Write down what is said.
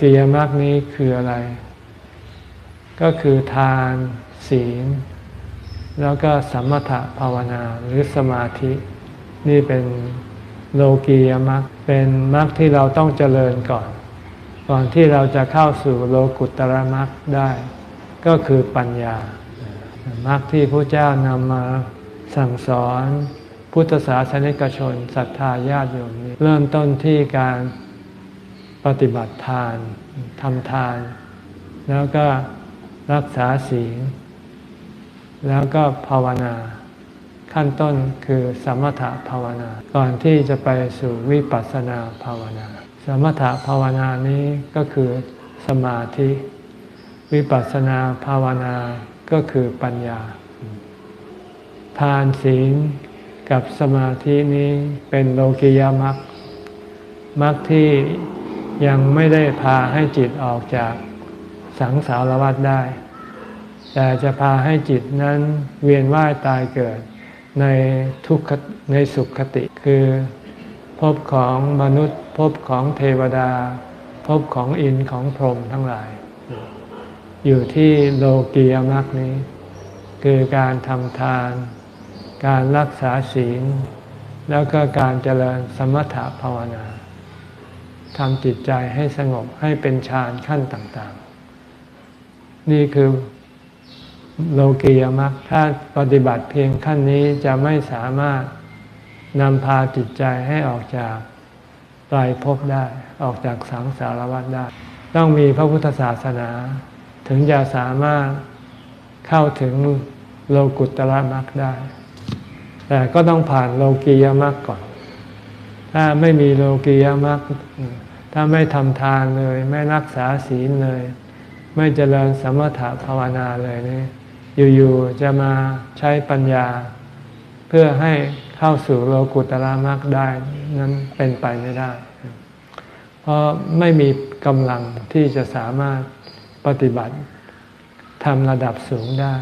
กียมรรคนี้คืออะไร ก็คือทานศีล แล้วก็สัมมถภาวนาหรือสมาธิ นี่เป็นโลกียมรรคเป็นมรรคที่เราต้องเจริญก่อน ก่อนที่เราจะเข้าสู่โลกุตตรมรรคได้ ก็คือปัญญามรรคที่พระเจ้านำมาสั่งสอน พุทธศาสนิกชนศรัทธาญาติโยมนี้เริ่มต้นที่การ ปฏิบัติทานทำทาน แล้วก็รักษาศีลแล้วก็ภาวนา ขั้นต้นคือสมถภาวนา ก่อนที่จะไปสู่วิปัสสนาภาวนา สมถภาวนานี้ก็คือสมาธิ วิปัสสนาภาวนาก็คือปัญญา ทานศีลกับสมาธินี้เป็นโลกิยมรรคมรรคที่ ยังไม่ได้พาให้จิตออกจากสังสารวัฏได้ แต่จะพาให้จิตนั้นเวียนว่ายตายเกิดในทุกขในสุขคติคือภพของมนุษย์ภพของเทวดาภพของอินของพรหมทั้งหลาย อยู่ที่โลกียมรรคนี้ คือการทำทาน การรักษาศีล แล้วก็การเจริญสมถะภาวนา ทำจิตใจให้สงบให้เป็นฌานขั้นต่างๆ นี่คือโลกียมรรคถ้าปฏิบัติเพียงขั้นนี้จะไม่สามารถนำพาจิตใจให้ออกจากไตรภพได้ออกจากสังสารวัฏได้ ต้องมีพระพุทธศาสนา ถึงจะสามารถเข้าถึงโลกุตตรมรรคได้ แต่ก็ต้องผ่านโลกียมรรคก่อน ถ้าไม่มีโลกียมรรค ถ้าไม่ทำทานเลย ไม่รักษาศีลเลย ไม่เจริญสมถะภาวนาเลยนี่อยู่ๆจะมาใช้ปัญญา เพื่อให้เข้าสู่โลกุตตรมรรคได้ นั้นเป็นไปไม่ได้ เพราะไม่มีกำลังที่จะสามารถปฏิบัติทำระดับสูงได้